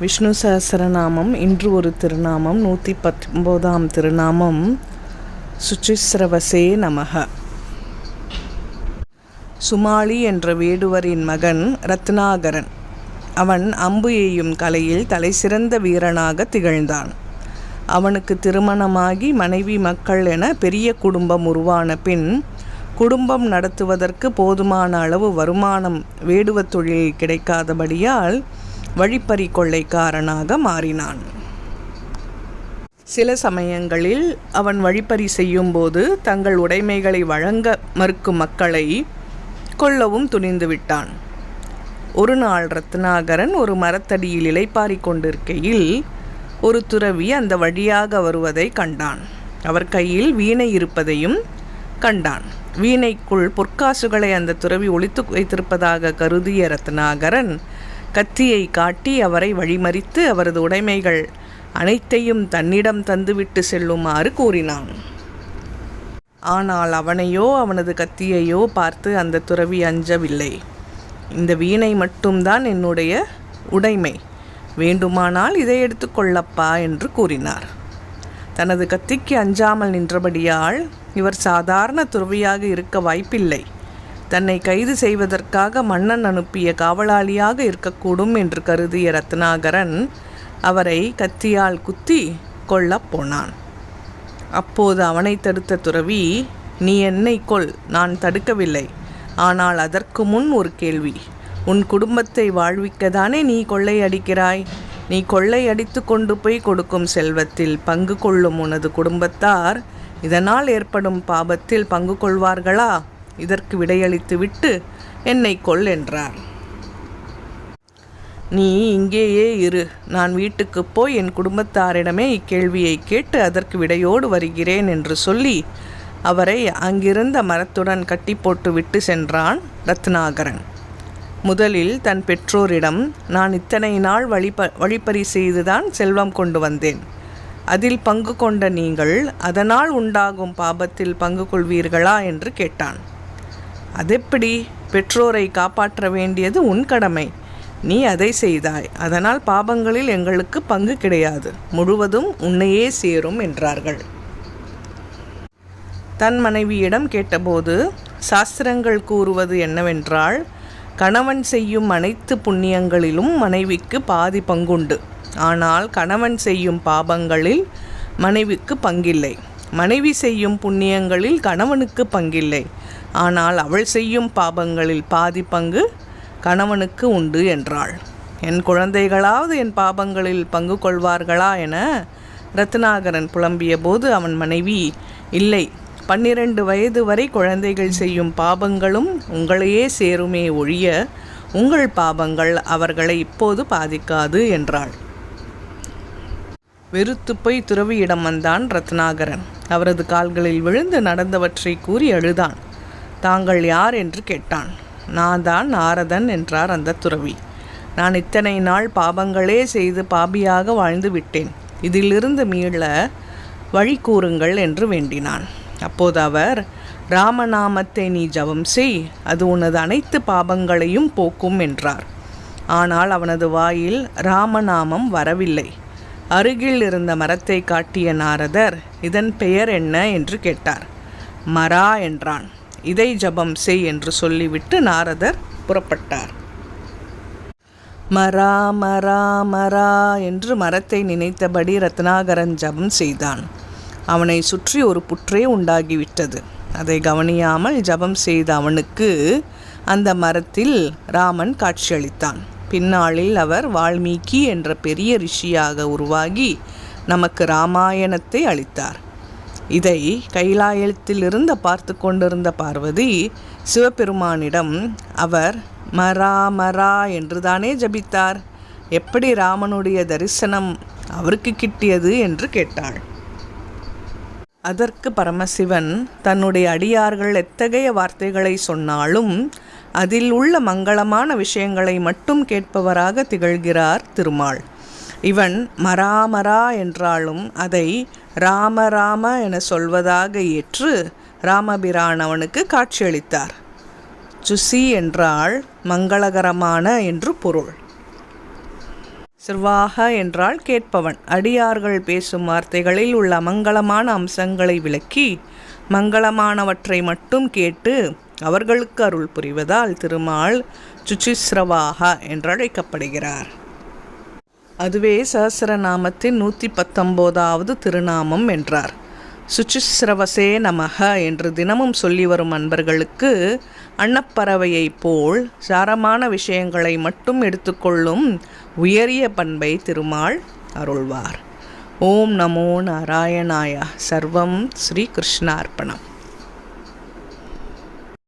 விஷ்ணு சஹசரநாமம் இன்று ஒரு திருநாமம் நூற்றி பத்தொம்போதாம் திருநாமம். சுச்சிஸ்ரவசே நமக. சுமாளி என்ற வேடுவரின் மகன் ரத்னாகரன். அவன் அம்பு எய்யும் கலையில் தலைசிறந்த வீரனாக திகழ்ந்தான். அவனுக்கு திருமணமாகி மனைவி மக்கள் என பெரிய குடும்பம் உருவான பின் குடும்பம் நடத்துவதற்கு போதுமான அளவு வருமானம் வேடுவ தொழில் கிடைக்காதபடியால் வழிப்பறி கொள்ளைக்காரனாக மாறினான். சில சமயங்களில் அவன் வழிப்பறி செய்யும்போது தங்கள் உடைமைகளை வழங்க மறுக்கும் மக்களை கொல்லவும் துணிந்து விட்டான். ஒரு நாள் ரத்னாகரன் ஒரு மரத்தடியில் இலைப்பாரி கொண்டிருக்கையில் ஒரு துறவி அந்த வழியாக வருவதை கண்டான். அவர் கையில் வீணை இருப்பதையும் கண்டான். வீணைக்குள் பொற்காசுகளை அந்த துறவி ஒழித்து வைத்திருப்பதாக கருதிய ரத்னாகரன் கத்தியை காட்டி அவரை வழிமறித்து அவரது உடைமைகள் அனைத்தையும் தன்னிடம் தந்துவிட்டு செல்லுமாறு கூறினான். ஆனால் அவனையோ அவனது கத்தியையோ பார்த்து அந்த துறவி அஞ்சவில்லை. இந்த வீணை மட்டும்தான் என்னுடைய உடைமை. வேண்டுமானால் இதை எடுத்துக்கொள்ளப்பா என்று கூறினார். தனது கத்திக்கு அஞ்சாமல் நின்றபடியால் இவர் சாதாரண துறவியாக இருக்க வாய்ப்பில்லை. தன்னை கைது செய்வதற்காக மன்னன் அனுப்பிய காவலாளியாக இருக்கக்கூடும் என்று கருதிய ரத்னாகரன் அவரை கத்தியால் குத்தி கொல்லப் போனான். அப்போது அவனை தடுத்த துறவி நீ என்னை கொல் நான் தடுக்கவில்லை. ஆனால் அதற்கு முன் ஒரு கேள்வி. உன் குடும்பத்தை வாழ்விக்கதானே நீ கொள்ளையடிக்கிறாய் நீ கொள்ளையடித்து கொண்டு போய் கொடுக்கும் செல்வத்தில் பங்கு கொள்ளும் உனது குடும்பத்தார் இதனால் ஏற்படும் பாபத்தில் பங்கு கொள்வார்களா? இதற்கு விடையளித்துவிட்டு என்னை கொல் என்றார். நீ இங்கேயே இரு. நான் வீட்டுக்கு போய் என் குடும்பத்தாரிடமே இக்கேள்வியை கேட்டு அதற்கு விடையோடு வருகிறேன் என்று சொல்லி அவரை அங்கிருந்த மரத்துடன் கட்டி போட்டு விட்டு சென்றான் ரத்னாகரன். முதலில் தன் பெற்றோரிடம் நான் இத்தனை நாள் வழிப வழிப்பறி செய்துதான் செல்வம் கொண்டு வந்தேன். அதில் பங்கு கொண்ட நீங்கள் அதனால் உண்டாகும் பாபத்தில் பங்கு கொள்வீர்களா? என்று கேட்டான். அதெப்படி? பெற்றோரை காப்பாற்ற வேண்டியது உன் கடமை. நீ அதை செய்தாய். அதனால் பாபங்களில் எங்களுக்கு பங்கு கிடையாது. முழுவதும் உன்னையே சேரும் என்றார்கள். தன் மனைவியிடம் கேட்டபோது சாஸ்திரங்கள் கூறுவது என்னவென்றால் கணவன் செய்யும் அனைத்து புண்ணியங்களிலும் மனைவிக்கு பாதி பங்குண்டு. ஆனால் கணவன் செய்யும் பாபங்களில் மனைவிக்கு பங்கில்லை. மனைவி செய்யும் புண்ணியங்களில் கணவனுக்கு பங்கில்லை. ஆனால் அவள் செய்யும் பாபங்களில் பாதி பங்கு கணவனுக்கு உண்டு என்றாள். என் குழந்தைகளாவது என் பாபங்களில் பங்கு கொள்வார்களா என ரத்னாகரன் புலம்பிய போது அவன் மனைவி இல்லை பன்னிரண்டு வயது வரை குழந்தைகள் செய்யும் பாபங்களும் உங்களையே சேருமே ஒழிய உங்கள் பாபங்கள் அவர்களை இப்போது பாதிக்காது என்றாள். வெறுத்து போய் துறவியிடம் வந்தான் ரத்னாகரன். அவரது கால்களில் விழுந்து நடந்தவற்றை கூறி அழுதான். தாங்கள் யார்? என்று கேட்டான். நான் தான் நாரதன் என்றார் அந்த துறவி. நான் இத்தனை நாள் பாபங்களே செய்து பாபியாக வாழ்ந்து விட்டேன். இதிலிருந்து மீள வழி கூறுங்கள் என்று வேண்டினான். அப்போது அவர் ராமநாமத்தை நீ ஜபம் செய். அது உனது அனைத்து பாபங்களையும் போக்கும் என்றார். ஆனால் அவனது வாயில் ராமநாமம் வரவில்லை. அருகில் இருந்த மரத்தை காட்டிய நாரதர் இதன் பெயர் என்ன என்று கேட்டார். மரா என்றான். இதை ஜபம் செய் என்று சொல்லிவிட்டு நாரதர் புறப்பட்டார். மரா மரா மரா என்று மரத்தை நினைத்தபடி ரத்னாகரன் ஜபம் செய்தான். அவனை சுற்றி ஒரு புற்றே உண்டாகிவிட்டது. அதை கவனியாமல் ஜபம் செய்த அவனுக்கு அந்த மரத்தில் ராமன் காட்சியளித்தான். பின்னாளில் அவர் வால்மீகி என்ற பெரிய ரிஷியாக உருவாகி நமக்கு ராமாயணத்தை அளித்தார். இதை கைலாயத்திலிருந்து பார்த்து கொண்டிருந்த பார்வதி சிவபெருமானிடம் அவர் மரா மரா என்றுதானே ஜபித்தார். எப்படி ராமனுடைய தரிசனம் அவருக்கு கிட்டியது என்று கேட்டாள். அதற்கு பரமசிவன் தன்னுடைய அடியார்கள் எத்தகைய வார்த்தைகளை சொன்னாலும் அதில் உள்ள மங்களமான விஷயங்களை மட்டும் கேட்பவராக திகழ்கிறார் திருமால். இவன் மராமரா என்றாலும் அதை ராம ராம என சொல்வதாக ஏற்று ராமபிரான் அவனுக்கு காட்சியளித்தார். சுசி என்றால் மங்களகரமான என்று பொருள். சிர்வாக என்றால் கேட்பவன். அடியார்கள் பேசும் வார்த்தைகளில் உள்ள மங்களமான அம்சங்களை விளக்கி மங்களமானவற்றை மட்டும் கேட்டு அவர்களுக்கு அருள் புரிவதால் திருமால் சுச்சிஸ்ரவாக என்றழைக்கப்படுகிறார். அதுவே சஹசிரநாமத்தின் நூற்றி பத்தொம்போதாவது திருநாமம் என்றார். சுச்சிஸ்ரவசே நமக என்று தினமும் சொல்லி வரும் அன்பர்களுக்கு அன்னப்பறவையைப் போல் சாரமான விஷயங்களை மட்டும் எடுத்துக்கொள்ளும் உயரிய பண்பை திருமால் அருள்வார். ஓம் நமோ நாராயணாயா. சர்வம் ஸ்ரீ கிருஷ்ணார்ப்பணம்.